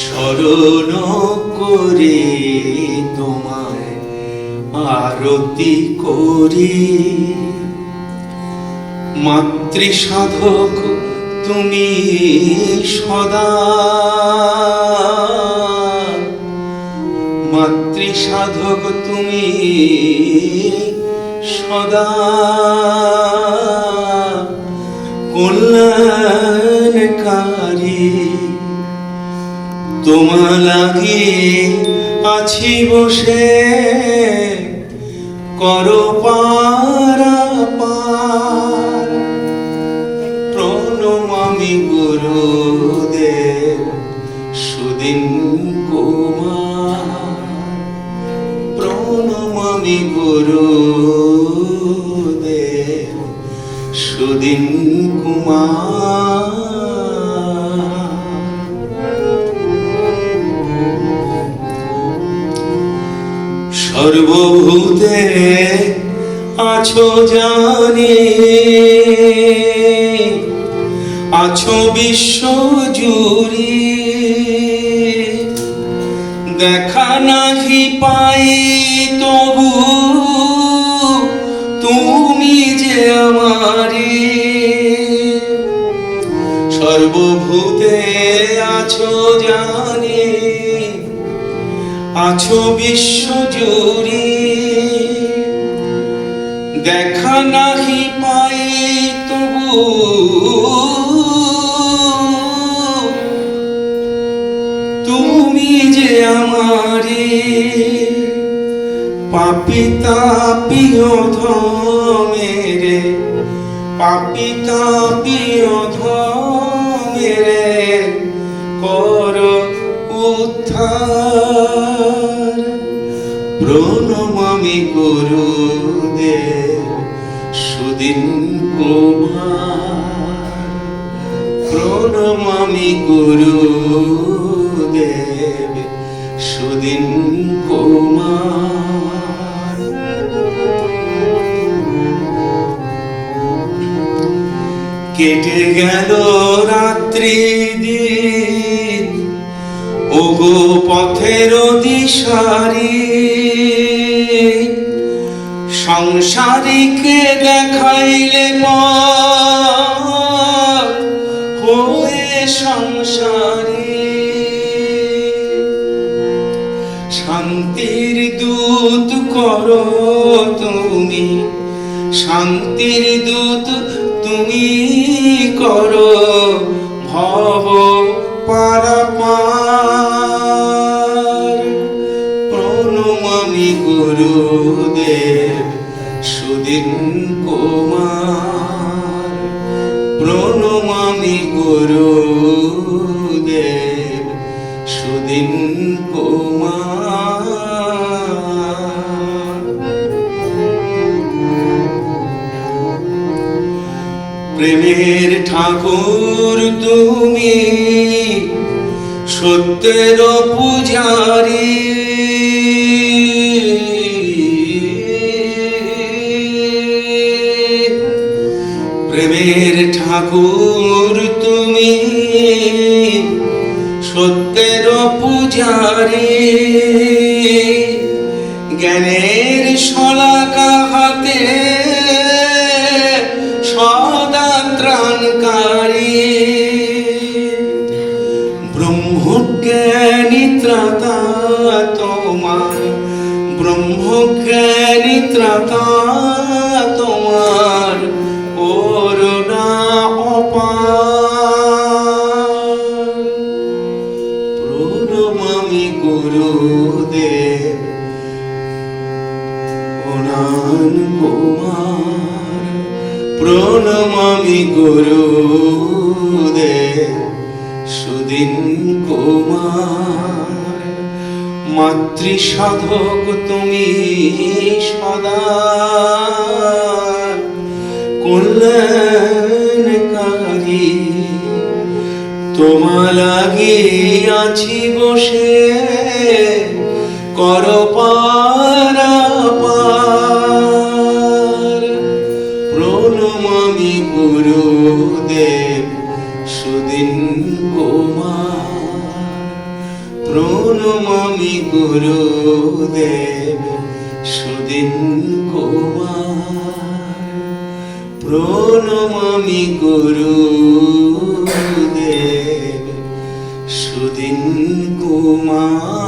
স্মরণ করে তোমায় আরতি করি। মাতৃ সাধক তুমি সদা মাতৃ সাধক তুমি সদা। কল্যাণকারী তোমা লাগি আছি বসে, করো পারা পার প্রণমামি গুরুদেব, সুদিন কুমার। প্রণমামি গুরুদেব, সুদিন কুমার। সর্বভূতে আছো জানি। আছো বিশ্ব জুড়ি। দেখা নাহি পাই তবু তুমি যে আমারি। সর্বভূতে আছো জানি। আছো বিশ্ব জুড়ে। দেখা নাহি পাই তবু। তুমি যে আমারে পাপিতা পিয় মেরে পাপিতা পিয় মেরে কর উদ্ধার। প্রণমামি গুরুদেব সুদিন কুমার। প্রণমামি গুরুদেব সুদিন কুমার। কেটে গেল রাত্রি দিন ওগো পথের দিশারি সংসারীকে দেখাইলে হয়ে সংসারী। শান্তির দূত করো তুমি, শান্তির দূত তুমি করো ভব গুরুদেব সুদিন কুমার প্রণমামি গুরুদেব সুদিন কুমার। প্রেমের ঠাকুর তুমি সত্যের পূজারি। প্রেমের ঠাকুর তুমি, সত্যের পূজারি। জ্ঞানের শলাকা হাতে সদা ত্রাণকারী। ব্রহ্মজ্ঞানী তোমার, ব্রহ্মজ্ঞানী ত্রাতা তোমার। অনান কুমার প্রণমামি গুরুদেব সুদিন কুমার মাতৃ সাধক তুমি সদা। কল্যাণকারী তোমা লাগি আছি বসে, কর পারা আমি গুরুদেব সুদিন কুমার। প্রণম আমি গুরুদেব সুদিন কুমার। প্রণম আমি গুরুদেব সুদিন কুমার।